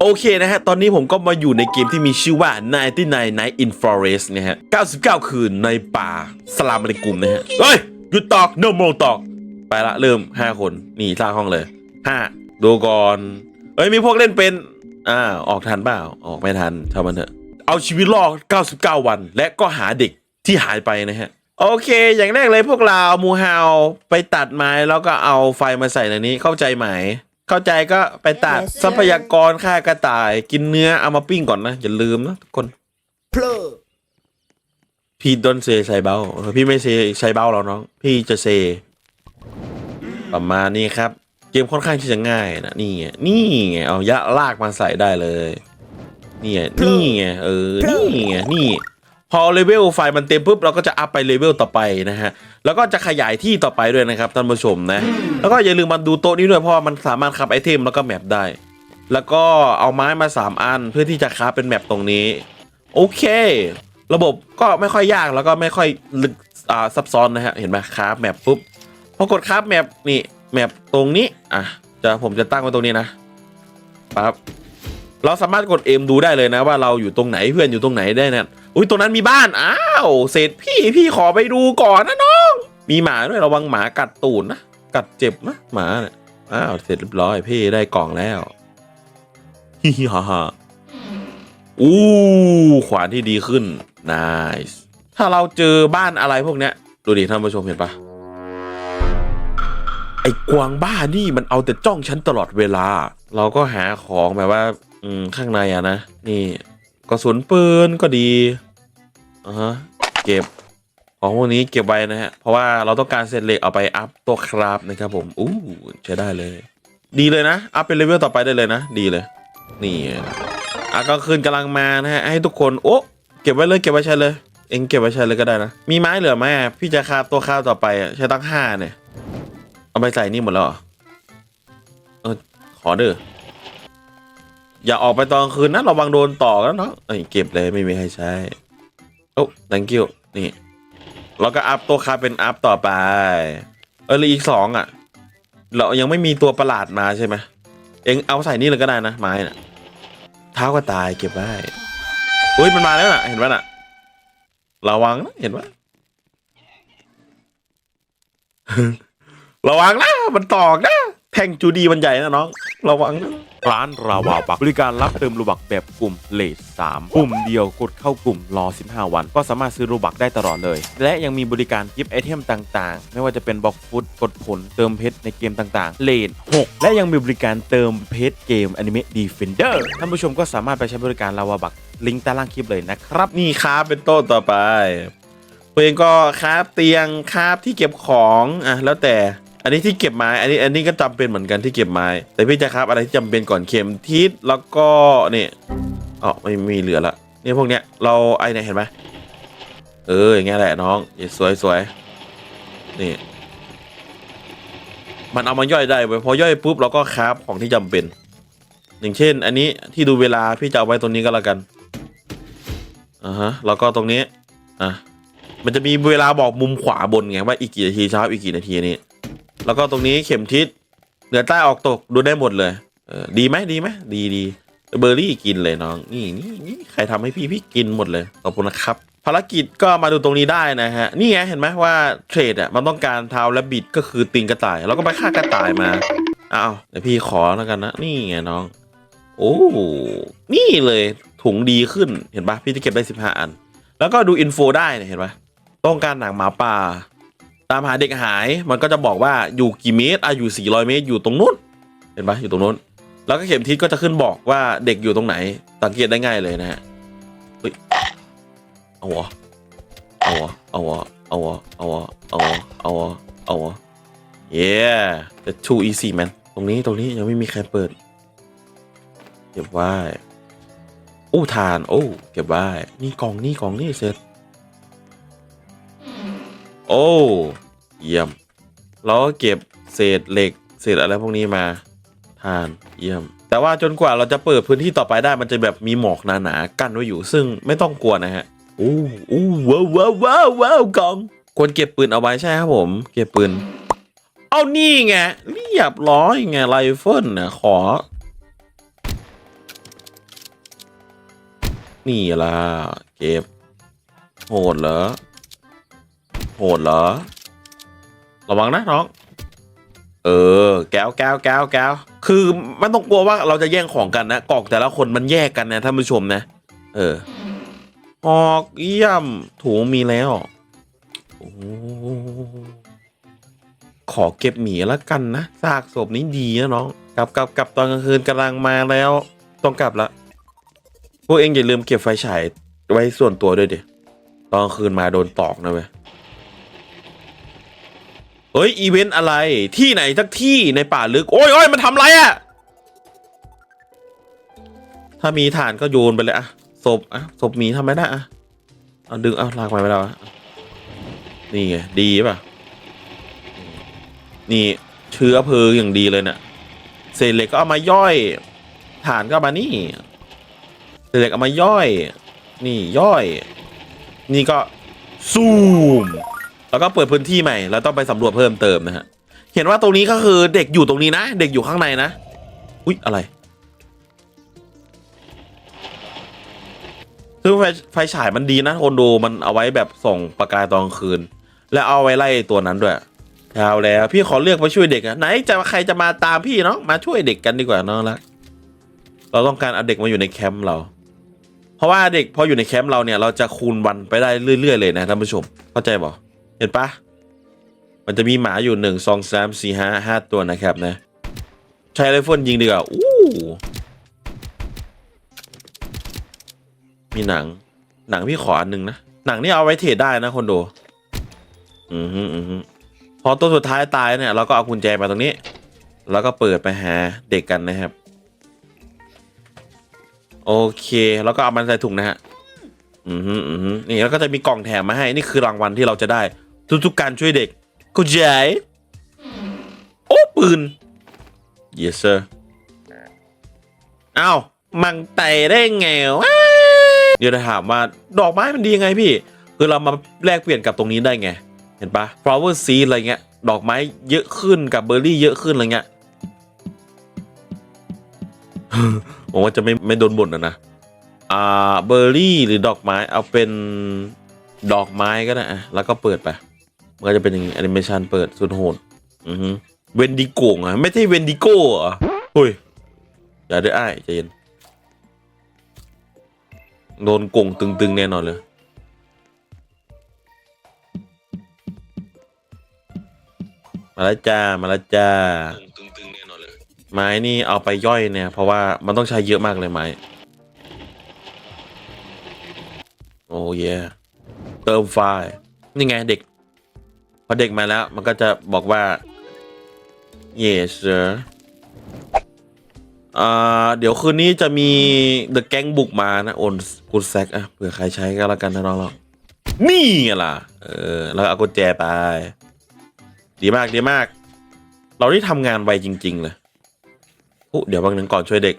โอเคนะฮะ ตอนนี้ผมก็มาอยู่ในเกมที่มีชื่อว่า 99 Night in Forest นะฮะ 99 คืนในป่าสลามอะไรกลุ่มนะฮะ เฮ้ย หยุดตอก no more ตอก ไปละเริ่ม 5 คน นี่สร้างห้องเลย 5 ดูก่อนเอ้ย มีพวกเล่นเป็น อ่า ออกทันเปล่า ออกไม่ทันทำมันเถอะ เอาชีวิตรอด 99 วัน และก็หาเด็กที่หายไปนะฮะโอเค อย่างแรกเลยพวกเรา มูฮาว ไปตัดไม้แล้วก็เอาไฟมาใส่ในนี้ เข้าใจไหม เข้าใจก็ไปตัด Yes, sir. ทรัพยากรฆ่ากระต่าย กินเนื้อเอามาปิ้งก่อนนะ อย่าลืมนะทุกคน เพลอพี่ดนเซใส่เบาเออพี่ไม่เซใช้เบาหรอกน้อง พี่จะเซ ประมาณนี้ครับ เกมค่อนข้างที่จะง่ายนะนี่ไงนี่ไงเอายะลากมาใส่ได้เลย นี่ไงนี่ไงเออนี่ไงนี่ พอเลเวลไฟมันเต็มปุ๊บเราก็จะอัพไปเลเวลต่อไปนะฮะแล้วก็จะขยายที่ต่อไปด้วยนะครับท่านผู้ชมนะแล้วก็อย่าลืมมาดูโต๊ะนี้ด้วยเพราะว่ามันสามารถคับไอเทมแล้วก็แมปได้ แล้วก็เอาไม้มา 3 อันเพื่อที่จะคราฟเป็นแมปตรงนี้ โอเค ระบบก็ไม่ค่อยยากแล้วก็ไม่ค่อยลึกอ่าซับซ้อนนะฮะเห็นไหมคราฟแมปปุ๊บพอกดคราฟแมปนี่แมปตรงนี้อะจะผมจะตั้งไว้ตรงนี้นะปั๊บเราสามารถกดเอ็มดูได้เลยนะว่าเราอยู่ตรงไหนเพื่อนอยู่ตรงไหนได้นี่อุ้ยตรงนั้นมีบ้าน อ้าวเศษพี่พี่ขอไปดูก่อนนะน้อง มีหมาด้วยระวังหมากัดตูดนะ กัดเจ็บนะหมาเนี่ยอ้าวเสร็จเรียบร้อยพี่ได้กล่องแล้วฮิฮิฮ่าฮ่าอู้ขวานที่ดีขึ้น nice ถ้าเราเจอบ้านอะไรพวกเนี้ยดูดิท่านผู้ชมเห็นปะไอ้กวางบ้านี่มันเอาแต่จ้องฉันตลอดเวลา เราก็หาของแบบว่า อืมข้างในอะนะ นี่ กระสุนปืนก็ดีอ่าเก็บของพวกนี้เก็บไว้นะฮะ เพราะว่าเราต้องการเศษเหล็กเอาไปอัพตัวคราฟนะครับผม อู้ใช้ได้เลย ดีเลยนะ อัพเป็นเลเวลต่อไปได้เลยนะ ดีเลย นี่อะกลางคืนกำลังมานะฮะ ให้ทุกคน โอ้เก็บไว้เลย เก็บไว้ใช้เลย เองเก็บไว้ใช้เลยก็ได้นะ มีไม้เหลือไหมพี่จะคาบตัวคาบต่อไปอะใช้ตั้งห้าเนี่ย เอาไปใส่นี่หมดแล้วเออขอเด้อ อย่าออกไปตอนคืนนะระวังโดนต่อกันเนาะเอ้ยเก็บเลยไม่มีใครใช้ โอ้ thank you นี่ เราก็อัพตัวคาเป็นอัพต่อไป เออเลืออีกสองอะ เรายังไม่มีตัวประหลาดมาใช่ไหมเองเอาใส่นี่เลยก็ได้นะไม้น่ะ เท้าก็ตายเก็บไว้อุ้ยมันมาแล้วน่ะ เห็นปะน่ะ ระวังนะเห็นปะระวังนะมันตอกนะ แท่งจูดีมันใหญ่นะน้องระวังนะร้านราวาบักบริการรับเติมรูบักแบบกลุ่มเลท3กลุ่มเดียวกดเข้ากลุ่มรอ 15 วัน ก็สามารถซื้อรูบักได้ตลอดเลย และยังมีบริการกิฟต์ไอเทมต่างๆ ไม่ว่าจะเป็นบล็อกฟุตกดผลเติมเพชรในเกมต่างๆ เลท6และยังมีบริการเติมเพชรเกมอนิเมะดีเฟนเดอร์ท่านผู้ชมก็สามารถไปใช้บริการราวาบักลิงก์ใต้ล่างคลิปเลยนะครับนี่ครับเป็นโต๊ะต่อไปตัวเองก็คราบเตียงคราบที่เก็บของอะแล้วแต่ อันนี้ที่เก็บไม้ อันนี้อันนี้ก็จำเป็นเหมือนกันที่เก็บไม้ แต่พี่จะคราบอะไรที่จำเป็นก่อนเข็มทิศแล้วก็เนี่ยอ๋อไม่มีเหลือละเนี่ยพวกเนี้ยเราไอเนี่ยเห็นไหมเอออย่างเงี้ยแหละน้องสวยสวยนี่มันเอามาย่อยได้เว้ยพอย่อยปุ๊บเราก็คราบของที่จำเป็น อย่างเช่น อันนี้ที่ดูเวลาพี่จะเอาไว้ตรงนี้ก็แล้วกันอ่าฮะแล้วก็ตรงนี้อะมันจะมีเวลาบอกมุมขวาบนไงว่าอีกกี่นาทีเช้าอีกกี่นาทีนี่ แล้วก็ตรงนี้เข็มทิศเหนือใต้ออกตกดูได้หมดเลยเออดีไหมดีไหมดีดีเบอร์รี่กินเลยน้อง นี่นี่นี่ใครทำให้พี่พี่กินหมดเลยขอบคุณนะครับ ภารกิจก็มาดูตรงนี้ได้นะฮะ นี่ไงเห็นไหมว่าเทรดอะมันต้องการเท้าและบิดก็คือติงกระต่ายแล้วก็ไปฆ่ากระต่ายมาอ้าวเดี๋ยวพี่ขอแล้วกันนะ นี่ไงน้อง โอ้นี่เลยถุงดีขึ้นเห็นปะพี่จะเก็บได้15อัน แล้วก็ดูอินโฟได้เนี่ยเห็นปะต้องการหนังหมาป่า ตามหาเด็กหายมันก็จะบอกว่าอยู่กี่เมตรอะอยู่ 400 เมตรอยู่ตรงนู้น เห็นปะอยู่ตรงนู้น แล้วก็เข็มทิศก็จะขึ้นบอกว่าเด็กอยู่ตรงไหน สังเกตได้ง่ายเลยนะฮะเฮ้ยเอาวะเอาวะเอาวะเอาวะเอาวะเอาวะเอาวะเอาวะ yeah the too easy man ตรงนี้ตรงนี้ยังไม่มีใครเปิด เก็บไว้โอ้ทาน โอ้ เก็บไว้นี่กล่องนี่กล่องนี่เสร็จ โอ้เยี่ยมแล้วก็เก็บเศษเหล็ก เศษอะไรพวกนี้มาทานเยี่ยม แต่ว่าจนกว่าเราจะเปิดพื้นที่ต่อไปได้มันจะแบบมีหมอกหนาๆกั้นไว้อยู่ ซึ่งไม่ต้องกลัวนะฮะอู้อู้ว้าวว้าวว้าวว้าวกองควรเก็บปืนเอาไว้ใช่ครับผม เก็บปืน เอานี่ไงเรียบร้อยไงไรเฟิลนะขอ นี่ล่ะเก็บโหดเหรอ โหดเหรอ ระวังนะน้อง เออ แก้วแก้วแก้วแก้วคือไม่ต้องกลัวว่าเราจะแย่งของกันนะกลองแต่ละคนมันแยกกันนะท่านผู้ชมนะ เออออกเยี่ยมถุงมีแล้วโอ้ขอเก็บหมีแล้วกันนะซากศพนี้ดีนะน้อง กลับกลับกลับตอนกลางคืนกำลังมาแล้ว ต้องกลับละพวกเองอย่าลืมเก็บไฟฉายไว้ส่วนตัวด้วยดิตอนกลางคืนมาโดนตอกนะเว้ย เฮ้ย อีเวนต์อะไรที่ไหนสักที่ในป่าลึก โอ้ยโอ้ยมันทำไรอะ่ะถ้ามีฐานก็โยนไปเลยอะศพอะศพหมีทำไม่ได้อะเอาดึงเอาลากไปไม่ได้วะนี่ไงดีป่ะ นี่เชื้อเพลิงอย่างดีเลยเนะี่ยเศษเหล็กก็เอามาย่อย ฐานก็เอามานี่เศษเหล็กเอามาย่อย นี่ย่อย นี่ก็ซูม แล้วก็เปิดพื้นที่ใหม่แล้วต้องไปสำรวจเพิ่มเติมนะฮะเห็นว่าตรงนี้ก็คือเด็กอยู่ตรงนี้นะ เด็กอยู่ข้างในนะอุ๊ยอะไรซึ่งไฟไฟฉายมันดีนะคนดูมันเอาไว้แบบส่องประกายตอนคืน และเอาไว้ไล่ตัวนั้นด้วยเช้าแล้วพี่ขอเลือกไปช่วยเด็กอะไหนจะใครจะมาตามพี่เนาะมาช่วยเด็กกันดีกว่าน้องรักเราต้องการเอาเด็กมาอยู่ในแคมป์เรา เพราะว่าเด็กพออยู่ในแคมป์เราเนี่ยเราจะคูณวันไปได้เรื่อยๆเลยนะท่านผู้ชมเข้าใจบ่ เห็นปะมันจะมีหมาอยู่หนึ่งสองสามสี่ห้าห้าตัวนะครับนะ ใช้ไรเฟิลยิงดีกว่าอู้มีหนัง หนังพี่ขออันหนึ่งนะ หนังนี่เอาไว้เทรดได้นะคนดูอือฮึอือฮึพอตัวสุดท้ายตายเนี่ยเราก็เอากุญแจมาตรงนี้ แล้วก็เปิดไปหาเด็กกันนะครับ โอเค แล้วก็เอามันใส่ถุงนะฮะ อือฮึอือฮึนี่แล้วก็จะมีกล่องแถมมาให้ นี่คือรางวัลที่เราจะได้ ทุกๆการช่วยเด็กเข้าใจโอ้ปืน yes sir อ้าวมังไตได้ไงวะเดี๋ยวจะถามว่าดอกไม้มันดียังไงพี่ คือเรามาแลกเปลี่ยนกับตรงนี้ได้ไง เห็นปะ flower seed อะไรเงี้ย ดอกไม้เยอะขึ้นกับเบอร์รี่เยอะขึ้นอะไรเงี้ยผมว่าจะไม่ไม่โดนบ่นนะนะ อ่าเบอร์รี่หรือดอกไม้เอาเป็นดอกไม้ก็ได้แล้วก็เปิดไป มันก็จะเป็นอย่างนี้แอนิเมชันเปิดสุดโหดอือฮึเวนดิโกงอะไม่ใช่เวนดิโก้เหรอะเฮ้ยอย่าได้อ้ายใจเย็นโดนโกงตึงๆแน่นอนเลยมาแล้วจ้ามาแล้วจ้าตึงๆแน่นอนเลยไม้นี่เอาไปย่อยเนี่ยเพราะว่ามันต้องใช้เยอะมากเลยไม้โอ้เยเติมไฟล์นี่ไงเด็ก พอเด็กมาแล้ว มันก็จะบอกว่า yes sir อ่าเดี๋ยวคืนนี้จะมี The Gang บุกมานะ โอนกูแซกอะเผื่อใครใช้ก็แล้วกันนะน้องเรานี่ไงล่ะ เออ แล้วเอากุญแจไป ดีมากดีมาก เราได้ทำงานไวจริง ๆ เลยอุ๊เดี๋ยวบางนึงก่อนช่วยเด็ก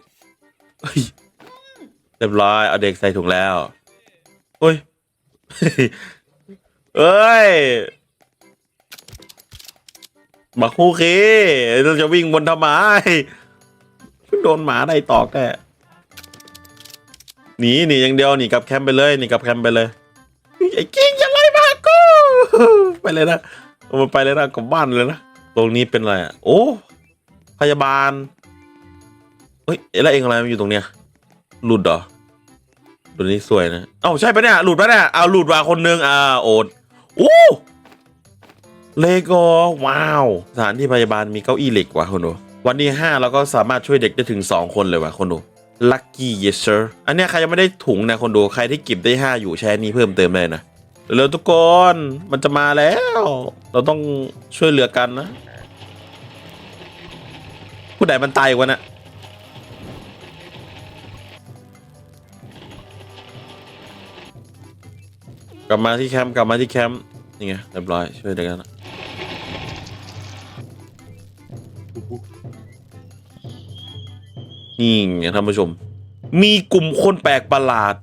เรียบร้อย เอาเด็กใส่ถุงแล้วเฮ้ย เอ้ย มาคู่เคเราจะวิ่งบนทำไมโดนหมาได้ตอกแกหนีหนีอย่างเดียวหนีกับแคมป์ไปเลยหนีกับแคมป์ไปเลยไอ้กิ้งอย่าไล่มากูไปเลยนะมันไปเลยนะกลับบ้านเลยนะตรงนี้เป็นอะไรอะโอ้พยาบาลเฮ้ยแล้วเองอะไรมาอยู่ตรงเนี้ยหลุดเหรอตัวนี้สวยนะเอ้าใช่ปะเนี่ยหลุดปะเนี่ยเอาหลุดมาคนนึงอ่าโอดโอ้ เลโกว้าวสถานที่พยาบาลมีเก้าอี้เหล็กว่ะคนดูวันที่ห้าเราก็สามารถช่วยเด็กได้ถึงสองคนเลยว่ะคนดู lucky yes sir อันนี้ใครยังไม่ได้ถุงนะคนดูใครที่เก็บได้ห้าอยู่แชร์นี้เพิ่มเติมเลยนะเร็วทุกคนมันจะมาแล้ว เราต้องช่วยเหลือกันนะ ผู้ใดมันตายกว่านะกลับมาที่แคมป์กลับมาที่แคมป์นี่ไงเรียบร้อยช่วยเด็กกันนะ นี่ไงท่านผู้ชม มีกลุ่มคนแปลกประหลาด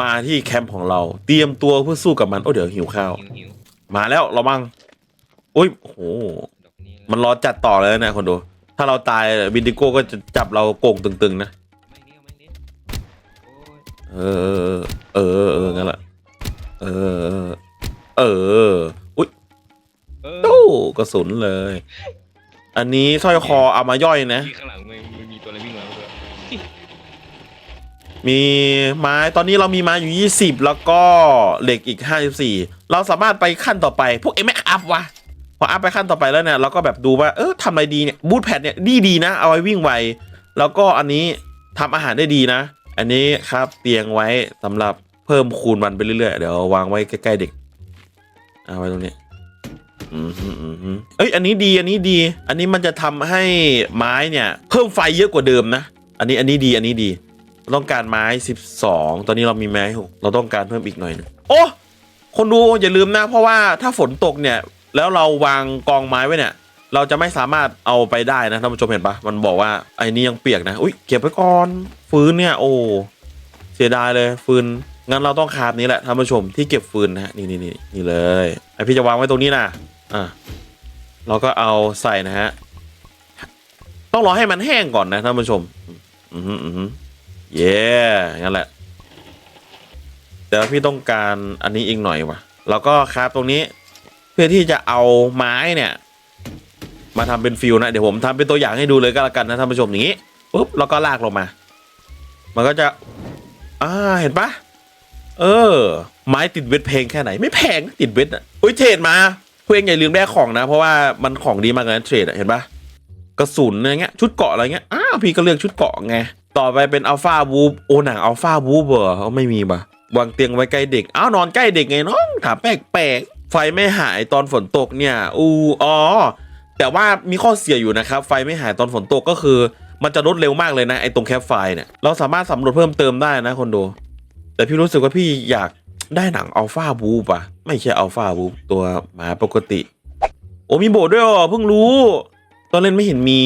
มาที่แคมป์ของเรา เตรียมตัวเพื่อสู้กับมัน โอ้เดี๋ยวหิวข้าว หิวหิวมาแล้วเราบังโอ้ยโอ้โหดอกนี้มันรอจัดต่อเลยนะคนดูถ้าเราตายวินดิโก้ก็จะจับเราโก่งตึงๆนะ ไม่เลี้ยวไม่เลี้ยวโอ้ยเออเออ เออ เออ เออ งั้นแหละ เออ เออ อุ้ยเออตู้กระสุนเลย อันนี้สร้อยคอเอามาย่อยนะ ที่ข้างหลังมันมันมีตัวอะไรวิ่งมาด้วย มีไม้ตอนนี้เรามีไม้อยู่ 20 แล้วก็เหล็กอีก 54 เราสามารถไปขั้นต่อไป พวกเอ็มไม่อัพวะพออัพไปขั้นต่อไปแล้วเนี่ยเราก็แบบดูว่าเออทำอะไรดีเนี่ยบูทแพดเนี่ยดีดีนะ เอาไว้วิ่งไว แล้วก็อันนี้ทำอาหารได้ดีนะ อันนี้ครับเตียงไว้สำหรับเพิ่มคูณมันไปเรื่อยๆ เดี๋ยววางไว้ใกล้ๆเด็กเอาไว้ตรงนี้อเอ้ยอันนี้ดีอันนี้ดี อันนี้มันจะทำให้ไม้เนี่ย เพิ่มไฟเยอะกว่าเดิมนะ อันนี้อันนี้ดีอันนี้ดี ต้องการไม้ 12 ตอนนี้เรามีไม้หกเราต้องการเพิ่มอีกหน่อยนึงโอ้คนดูอย่าลืมนะ เพราะว่าถ้าฝนตกเนี่ย แล้วเราวางกองไม้ไว้เนี่ย เราจะไม่สามารถเอาไปได้นะท่านผู้ชมเห็นปะมันบอกว่าไอ้นี่ยังเปียกนะอุ้ยเก็บไว้ก่อนฟืนเนี่ย โอ้เสียดายเลยฟืนงั้นเราต้องคาบนี้แหละท่านผู้ชมที่เก็บฟืนนะฮะนี่นี่นี่นี่เลยไอพี่จะวางไว้ตรงนี้นะอะเราก็เอาใส่นะฮะต้องรอให้มันแห้งก่อนนะท่านผู้ชม อืมอืมอืม เย้งั้นแหละ เดี๋ยวพี่ต้องการอันนี้อีกหน่อยวะเราก็คราฟตรงนี้เพื่อที่จะเอาไม้เนี่ย มาทำเป็นฟิวนะ เดี๋ยวผมทำเป็นตัวอย่างให้ดูเลยก็แล้วกันนะท่านผู้ชมอย่างนี้ปุ๊บแล้วก็ลากลงมา มันก็จะ อ่าเห็นปะเออ ไม้ติดเวทเพลงแค่ไหน ไม่แพงติดเวทอะอุ้ยเทรดมาเพื่อนอย่าลืมแลกของนะ เพราะว่ามันของดีมากเลยนะเทรดอะเห็นปะกระสุนอะไรเงี้ยชุดเกาะอะไรเงี้ยอ้าวพี่ก็เลือกชุดเกาะไง ต่อไปเป็นอัลฟาบูฟโอหนังอัลฟาบูฟเหรอเขาไม่มีปะวางเตียงไว้ใกล้เด็กอ้าวนอนใกล้เด็กไงน้องถามแปลกๆไฟไม่หายตอนฝนตกเนี่ยอูอ๋อแต่ว่ามีข้อเสียอยู่นะครับ ไฟไม่หายตอนฝนตกก็คือ มันจะลดเร็วมากเลยนะไอ้ตรงแคปไฟเนี่ยเราสามารถสำรวจเพิ่มเติมได้นะคนดู แต่พี่รู้สึกว่าพี่อยากได้หนังอัลฟาบูปะไม่ใช่อัลฟาบูตัวหมาปกติ โอ้มีโบสถ์ด้วยเหรอเพิ่งรู้ ตอนเล่นไม่เห็นมี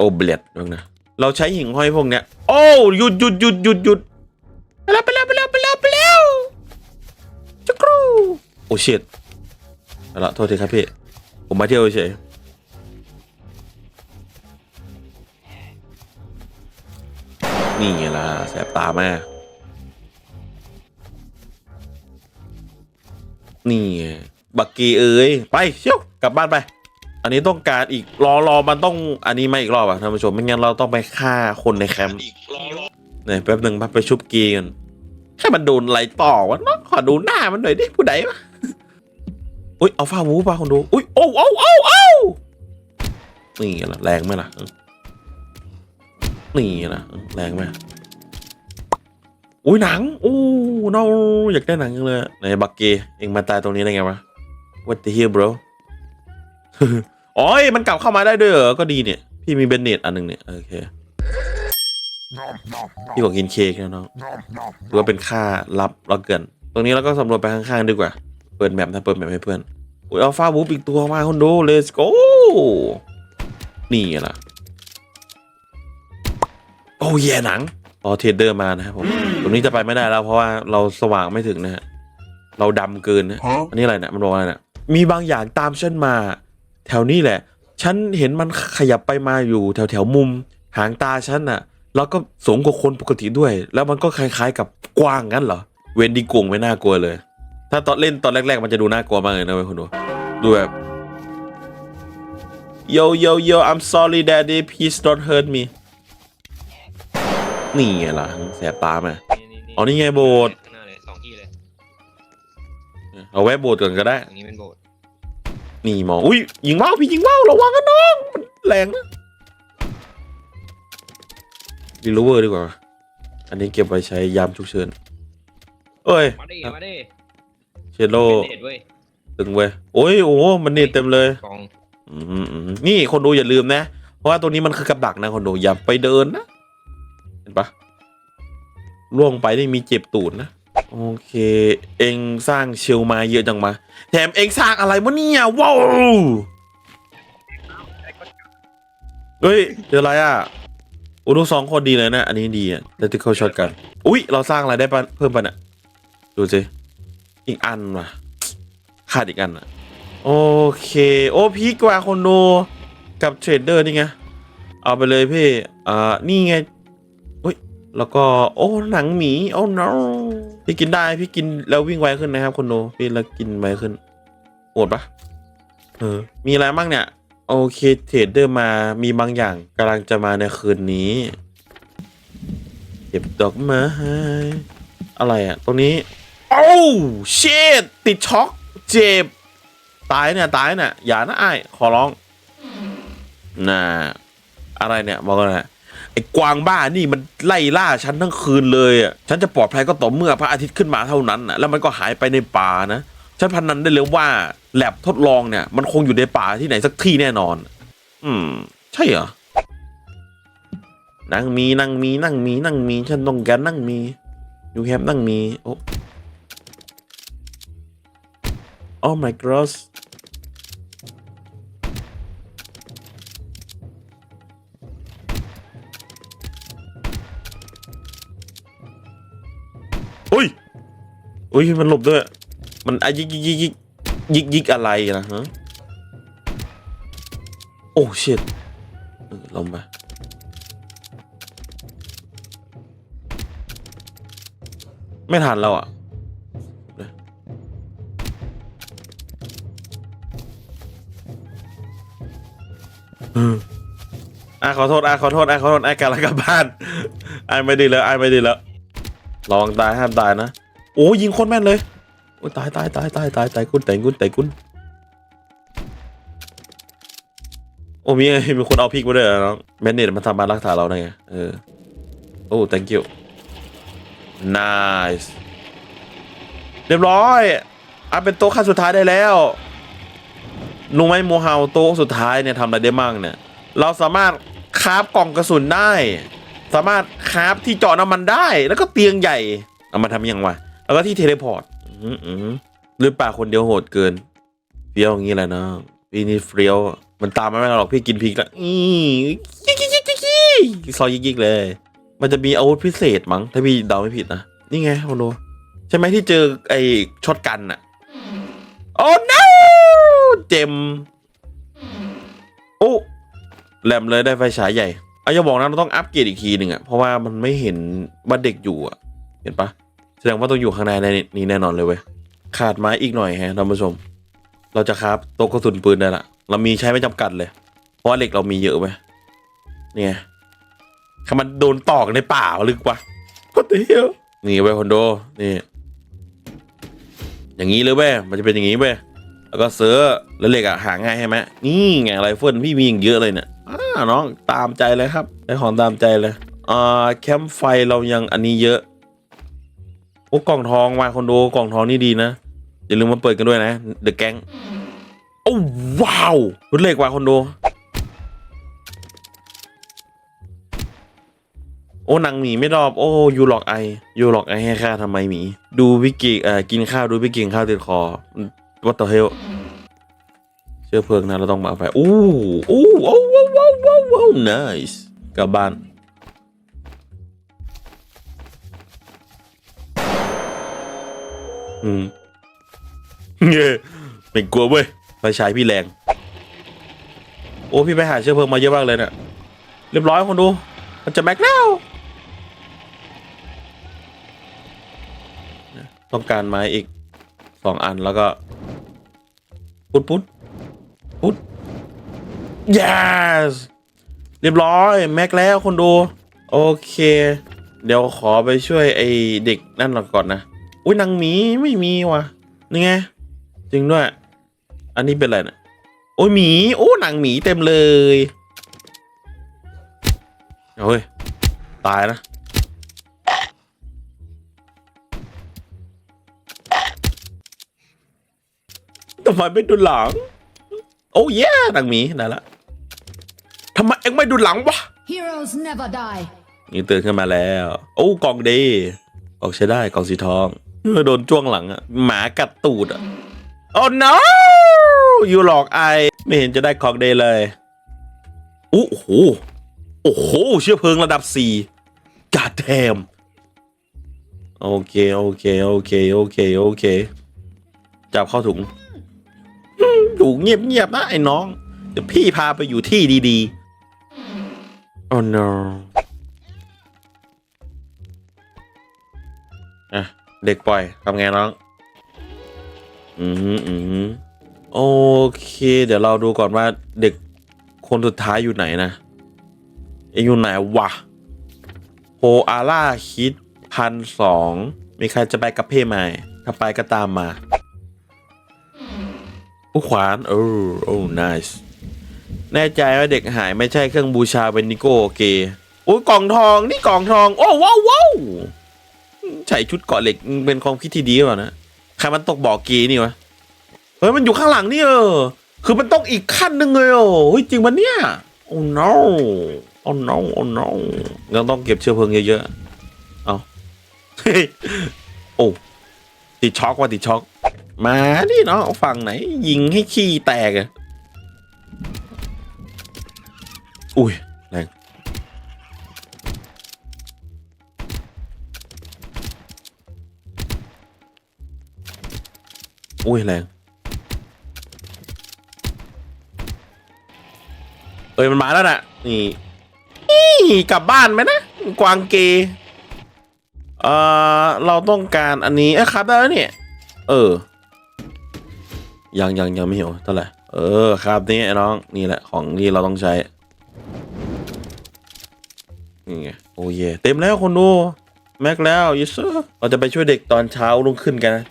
โอ้เบลดนึงนะเราใช้หิ่งห้อยพวกเนี้ย โอ้หยุดหยุดหยุดหยุดหยุดไปแล้วไปแล้วไปแล้วไปแล้วไปแล้วจักรูโอ้เชิดเอาละโทษทีครับพี่ ผมมาเที่ยวเฉยนี่ล่ะแสบตาแมากนี่ บักกีเอ้ย ไปเชียวกลับบ้านไป อันนี้ต้องการอีกรอรอมันต้องอันนี้มาอีกรอบอะท่านผู้ชมไม่งั้นเราต้องไปฆ่าคนในแคมป์เนี่ยแป๊บหนึ่งพับไปชุบกีกันแค่มันโดนอะไรต่อวะเนาะขอดูหน้ามันหน่อยดิผู้ใดวะอุ้ยเอาฟ้าวูป่ะคนดูอุ้ยโอ้โอ้โอ้โอ้นี่ไงล่ะแรงไหมล่ะนี่นะแรงไหมอุ้ยหนังอู้เนาอยากได้หนังจังเลยไหนบักเกเองมาตายตรงนี้ได้ไงวะ What the hell bro อ๋อมันกลับเข้ามาได้ด้วยเหรอ ก็ดีเนี่ย พี่มีเบนเนตอันหนึ่งเนี่ยโอเค พี่บอกกินเค้กนะน้องถือว่าเป็นค่ารับเราเกิน ตรงนี้เราก็สำรวจไปข้างๆดีกว่า เปิดแมปนะเปิดแมปให้เพื่อนอุ้ยอัลฟาบูปอีกตัวมาคนดู let's go นี่ล่ะ โอ้ยแย่หนังรอเทเดอร์มานะครับผม ตรงนี้จะไปไม่ได้แล้ว เพราะว่าเราสว่างไม่ถึงนะฮะ เราดำเกินนะ อันนี้อะไรเนี่ยมันบอกอะไรเนี่ยมีบางอย่างตามฉันมา แถวนี้แหละ ฉันเห็นมันขยับไปมาอยู่แถวแถวๆมุม หางตาฉันน่ะแล้วก็สูงกว่าคนปกติด้วย แล้วมันก็คล้ายๆ กับกวางงั้นเหรอ เวนดิกงไม่น่ากลัวเลย ถ้าตอนเล่นตอนแรก ๆ มันจะดูน่ากลัวมากเลยนะเว้ยคุณดูดูแบบ yo yo yo I'm sorry daddy please don't hurt me นี่ไงล่ะแสบตาไหมอ๋อนี่ไงโบสถ์ข้างหน้าเลยสองที่เลย เอาแวะโบสถ์ก่อนก็ได้ ตรงนี้เป็นโบสถ์ นี่มองอุ้ยยิงว่าวพี่ยิงว่าวระวังกันน้องมันแรงนะรีโลเวอร์ดีกว่า อันนี้เก็บไว้ใช้ยามฉุกเฉินเอ้ยมาดิมาดิเชโลเป็นเด็ดเว้ยตึงเว้ยโอ้ยโอ้โหมันเน็ตเต็มเลยกองอืมอืมนี่คนดูอย่าลืมนะ เพราะว่าตัวนี้มันคือกับดักนะคนดูอย่าไปเดินนะ เห็นปะล่วงไปนี่มีเจ็บตูดนะ โอเค เองสร้างเชลมาเยอะจังมาแถมเองสร้างอะไรวะเนี่ยว้าวเฮ้ยเจออะไรอะอุลูกสองคนดีเลยนะอันนี้ดีอะแล้วที่เขาช็อตกัน อุ้ยเราสร้างอะไรได้ปะเพิ่มปะเนี่ยดูสิอีกอันว่ะขาดอีกอันอะโอเค โอ้พีกว่าคนดูกับเทรดเดอร์นี่ไงเอาไปเลยพี่อ่านี่ไงเฮ้ยแล้วก็โอ้หนังหมีโอ้ no พี่กินได้พี่กินแล้ววิ่งไวขึ้นนะครับคนดูพี่แล้วกินไวขึ้นโหดปะเออ มีอะไรบ้างเนี่ย โอเคเทรดเดอร์มามีบางอย่างกำลังจะมาในคืนนี้เก็บดอกไม้อะไรอะตรงนี้โอ้เชดติดช็อก เจ็บ ตายเนี่ย ตายเนี่ยอย่านะไอ้ายขอร้องน่าอะไรเนี่ย บอกกันนะ อ้กวางบ้านี่มันไล่ล่าฉันทั้งคืนเลยอะฉันจะปลอดภัยก็ต่อเมื่อพระอาทิตย์ขึ้นมาเท่านั้นน่ะแล้วมันก็หายไปในป่านะฉันพนันได้เลยว่าแลบทดลองเนี่ย มันคงอยู่ในป่าที่ไหนสักที่แน่นอน อืม ใช่เหรอนั่งมีนั่งมีนั่งมีนั่งมี ฉันต้องการนั่งมีอยู่แคมนั่งมี โอ้ Oh my gosh อุ้ยมันหลบด้วย มันอะยิกยิกยิกยิกยิกยิกอะไรนะฮะโอ้ชิตลงไปไม่ทันแล้วอะอืมอะขอโทษอะขอโทษอะขอโทษอะกลับกลับบ้านอะไม่ดีแล้วอะไม่ดีแล้วระวังตายห้ามตายนะ โอ้ยิงโคนแม่นเลยโอ้ตายตายตายตายตายตายกุนแต่กุนแต่กุนโอ้มีมีคนเอาพริกมาด้วยเน้องแมนเนตมันทำมารักษาเราได้ไงเออโอ้ thank you nice เรียบร้อยอะเป็นโต๊ะขั้นสุดท้ายได้แล้วรู้ไหมโมฮาโต๊ะสุดท้ายเนี่ยทำอะไรได้มั่งเนี่ย เราสามารถคราฟกล่องกระสุนได้ สามารถคราฟที่เจาะน้ำมันได้ แล้วก็เตียงใหญ่ เอามาทำยังวะ แล้วก็ที่เทเลพอร์ตหรือป่าคนเดียวโหดเกินเฟี้ยวอย่างนี้แหละนะพี่นี่เฟี้ยว มันตามมาไม่ได้หรอกพี่กินพริกแล้วอียิกยิกยิกยิกยิกซอยยิกยิกเลย มันจะมีอาวุธพิเศษมั้งถ้าพี่เดาไม่ผิดนะนี่ไงโอโนใช่ไหมที่เจอไอ้ช็อตกันอะโอ้ no เจมโอ้แหลมเลยได้ไฟฉายใหญ่เอาอย่าบอกนะเราต้องอัปเกรดอีกทีหนึ่งอะเพราะว่ามันไม่เห็นว่าเด็กอยู่อะเห็นปะ แสดงว่าต้องอยู่ข้างในนี้แน่นอนเลยเว้ยขาดไม้อีกหน่อยฮะท่านผู้ชม เราจะคราบโต๊ะกระสุนปืนได้ละเรามีใช้ไม่จำกัดเลย เพราะว่าเหล็กเรามีเยอะเว้ยเนี่ยถ้ามันโดนตอกในป่าลึกวะก็เดียวนี่เว้ยคอนโดนี่อย่างนี้เลยเว้ยมันจะเป็นอย่างนี้เว้ยแล้วก็เสือแล้วเหล็กอะหาง่ายใช่ไหมนี่ไงไรเฟิลพี่มีอย่างเยอะเลยเนี่ยอ่าน้องตามใจเลยครับได้ของตามใจเลยอ่าแคมป์ไฟเรายังอันนี้เยอะ โอ้กล่องทองมาคอนโดกล่องทองนี่ดีนะ อย่าลืมมาเปิดกันด้วยนะเดอะแก๊งโอ้ว้าวรถเหล็กว่ะคอนโด โอ้หนังหมีไม่รอบโอ้ยูหลอกไอยูหลอกไอให้ค่าทำไมหมี ดูวิกิเอ่อกินข้าวดูวิกินข้าวติดคอ what the hell เชื้อเพลิงนะเราต้องมาไฟอู้อู้ว้าวว้าวว้าวว้าวว้าว nice กลับบ้าน อืมเงี้ยไม่กลัวเว้ยไฟฉายพี่แรง โอ้พี่ไปหาเชื้อเพลิงมาเยอะมากเลยเนี่ยเรียบร้อยคนดู มันจะแม็กแล้วต้องการไม้อีกสองอันแล้วก็ ปุ๊ดปุ๊ดปุ๊ด yes เรียบร้อย แม็กแล้วคนดู โอเค เดี๋ยวขอไปช่วยไอเด็กนั่นก่อนนะ อุ้ยนางหมีไม่มีว่ะนี่ไงจริงด้วย อันนี้เป็นอะไรนะโอ้ยหมีโอ้หนังหมีเต็มเลยเอาเฮ้ยตายนะทำไมไม่ดูหลัง โอ้ยนางหมีได้ละทำไมเอ็งไม่ดูหลังวะ Heroes never die. นี่ตื่นขึ้นมาแล้ว โอ้กล่องดีออกใช้ได้กล่องสีทองเออ โดนจ้วงหลังอะหมากัดตูดอะโอ้ no ยูหลอกไอไม่เห็นจะได้ของเดย์เลย โอ้โห โอ้โห เชื้อเพลิงระดับสี่จัดแทมโอเค โอเค โอเค โอเค โอเค จับเข้าถุงอืมอยู่เงียบๆนะไอ้น้อง เดี๋ยวพี่พาไปอยู่ที่ดีๆโอ้ no เด็กปล่อยทำไงน้อง อืมอืมโอเค เดี๋ยวเราดูก่อนว่าเด็กคนสุดท้ายอยู่ไหนนะเองอยู่ไหนวะโฮอาร่าคิดพันสองมีใครจะไปกับเพ่ไหมถ้าไปก็ตามมาผู้ขวานโอ้โอ้ nice แน่ใจว่าเด็กหายไม่ใช่เครื่องบูชาเป็นนิโก้โอเคโอ้ยกล่องทองนี่กล่องทอง โอ้ว้าวว้าว ใส่ชุดเกาะเหล็กเป็นความคิดที่ดีกว่านะใครมันตกบ่อเกีนี่วะเฮ้ยมันอยู่ข้างหลังนี่เออ คือมันต้องอีกขั้นหนึ่งเลยโอ้เฮ้ยจริงปะเนี่ยโอ้ no โอ้ no โอ้ no งั้นต้องเก็บเชื้อเพลิงเยอะๆเอาเฮ้ยโอ้ติดช็อกว่ะติดช็อก มาดิเนาะฝั่งไหน ยิงให้ขี้แตกอะอุ้ยแรง อุ้ยแรงเอ้ยมันมาแล้วน่ะนี่นี่กลับบ้านไหมนะ กวางเกเอ่อเราต้องการอันนี้เอ้ครับได้แล้วเนี่ย เออ ยังยังยังไม่หิวเท่าไหร่เออครับนี่น้องนี่แหละของที่เราต้องใช้นี่ไงโอ้เยเต็มแล้วคนดูแม็กแล้วยิสเราจะไปช่วยเด็กตอนเช้ารุ่งขึ้นกันนะ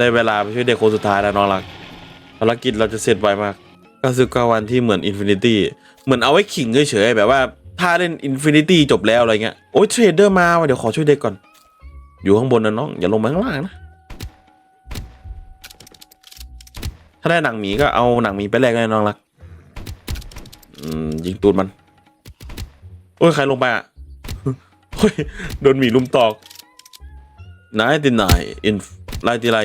ได้เวลาไปช่วยเด็กคนสุดท้ายแล้วน้องรักภารกิจเราจะเสร็จไวมาก99วันที่เหมือนอินฟินิตี้เหมือนเอาไว้ขิงเฉยๆแบบว่าถ้าเล่นอินฟินิตี้จบแล้วอะไรเงี้ยโอ้ยเทรดเดอร์มาว่ะเดี๋ยวขอช่วยเด็กก่อน อยู่ข้างบนนะน้อง อย่าลงมาข้างล่างนะ ถ้าได้หนังหมีก็เอาหนังหมีไปแลกเลยน้องรักอืมยิงตูดมัน โอ้ย ใครลงไปอะโอ้ย โดนหมีลุมตอกนายตินายอิน ไลติไล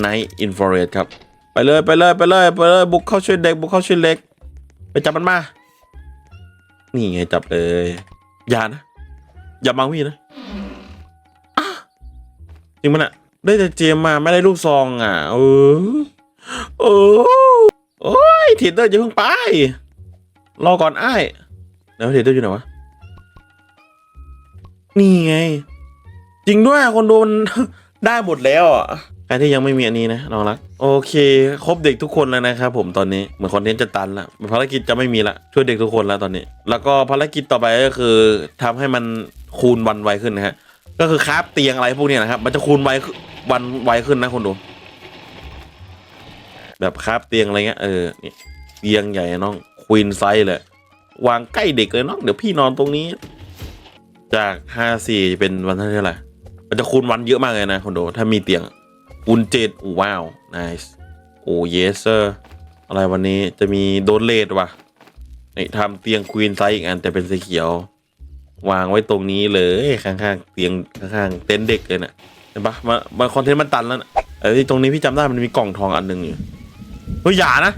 ไนท์อินฟอเรสครับ ไปเลยไปเลยไปเลยไปเลยบุกเข้าช่วยเด็กบุกเข้าช่วยเล็ก ไปจับมันมา นี่ไงจับเลย อย่านะ อย่าบังพี่นะจริงมันอะได้แต่เจมมาไม่ได้ลูกซองอะเออโอ้โอ้ยเทรดเดอร์อย่าเพิ่งไป รอก่อนไอ้แล้วเทรดเดอร์อยู่ไหนวะ นี่ไง จริงด้วยคนดูมัน ได้หมดแล้วอะใครที่ยังไม่มีอันนี้นะน้องรัก โอเคครบเด็กทุกคนแล้วนะครับผมตอนนี้เหมือนคอนเทนต์จะตันละภารกิจจะไม่มีละช่วยเด็กทุกคนแล้วตอนนี้ แล้วก็ภารกิจต่อไปก็คือทำให้มันคูณวันไวขึ้นนะฮะก็คือคราฟเตียงอะไรพวกเนี้ยนะครับ มันจะคูณไวขึ้นวันไวขึ้นนะคนดู แบบคราฟเตียงอะไรเงี้ยเออนี่เตียงใหญ่น้องควีนไซส์เลยวางใกล้เด็กเลยน้องเดี๋ยวพี่นอนตรงนี้ จากห้าสี่เป็นวันเท่าไหร่ มันจะคูณวันเยอะมากเลยนะคอนโด ถ้ามีเตียงคูณเจ็ดว้าว nice โอ้เยสเซอร์อะไรวันนี้จะมีโดนเลดว่ะนี่ทำเตียงควีนไซส์อีกอันแต่เป็นสีเขียว วางไว้ตรงนี้เลยข้างๆเตียงข้างๆเต็นท์เด็กเลยนะ่ะเห็นปะมันมันคอนเทนต์มันตันแล้วนะไอ้ที่ตรงนี้พี่จำได้มันมีกล่องทองอันหนึ่งอยู่เฮ้ยอย่านะ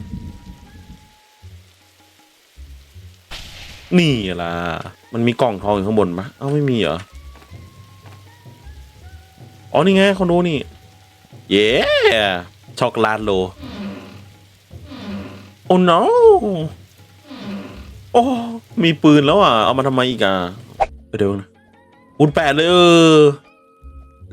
นี่ล่ะ มันมีกล่องทองอยู่ข้างบนปะเอ้าไม่มีเหรอ อ๋อนี่ไงคนดูนี่ เย้ช็อกโกแลตโล โอ้โนโอ้ มีปืนแล้วอะ เอามาทำไมอีกอะเดี๋ยวนะคูณแปดเลยเออ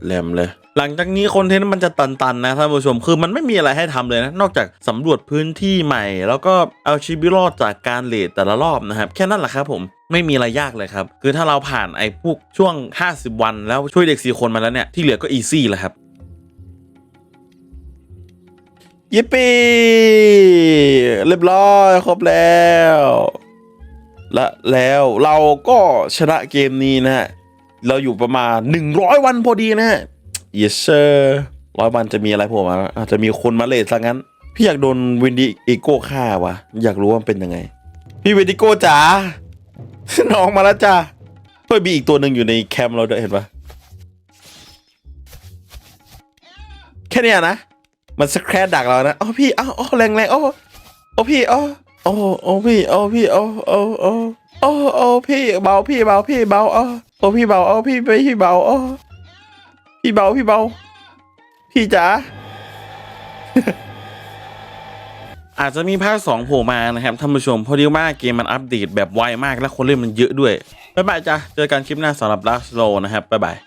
แหลมเลย หลังจากนี้คอนเทนต์มันจะตันๆนะท่านผู้ชมคือมันไม่มีอะไรให้ทำเลยนะ นอกจากสำรวจพื้นที่ใหม่ แล้วก็เอาชีวิตรอดจากการเลทแต่ละรอบนะครับ แค่นั้นแหละครับผมไม่มีอะไรยากเลยครับ คือถ้าเราผ่านไอ้พวกช่วง 50 วันแล้วช่วยเด็กสี่คนมาแล้วเนี่ย ที่เหลือก็อีซี่แหละครับยิปปี้เรียบร้อยครบแล้ว และแล้วเราก็ชนะเกมนี้นะฮะ เราอยู่ประมาณ 100 วันพอดีนะฮะ yes sir ร้อยวันจะมีอะไรผล่มาอาจจะมีคนมาเลทซะงั้น พี่อยากโดนวินดีอีโก้ฆ่าวะอยากรู้ว่ามันเป็นยังไง พี่วินดิโก้จ๋าน้องมาแล้วจ้าเฮ้ยมีอีกตัวหนึ่งอยู่ในแคมป์เราด้วยเห็นปะแค่เนี้ยนะ มันสแครดดักเรานะอ๋อพี่อ๋ออ๋อแรงแรงอ๋อโอ้พี่อ๋อโอ้โอ้พี่โอ้พี่โอ้โอ้โอ้โอ้โอ้พี่เบาพี่เบาพี่เบาอ๋อโอ้พี่เบาอ๋อพี่พี่เบาอ๋อ พี่เบาพี่เบา พี่จ๋าอาจจะมีภาคสองโผล่มานะครับท่านผู้ชมเพราะดีว่าเกมมันอัปเดตแบบไวมากและคนเล่นมันเยอะด้วยบ๊ายบายจ้ะเจอกันคลิปหน้าสำหรับ Last Row นะครับบ๊ายบาย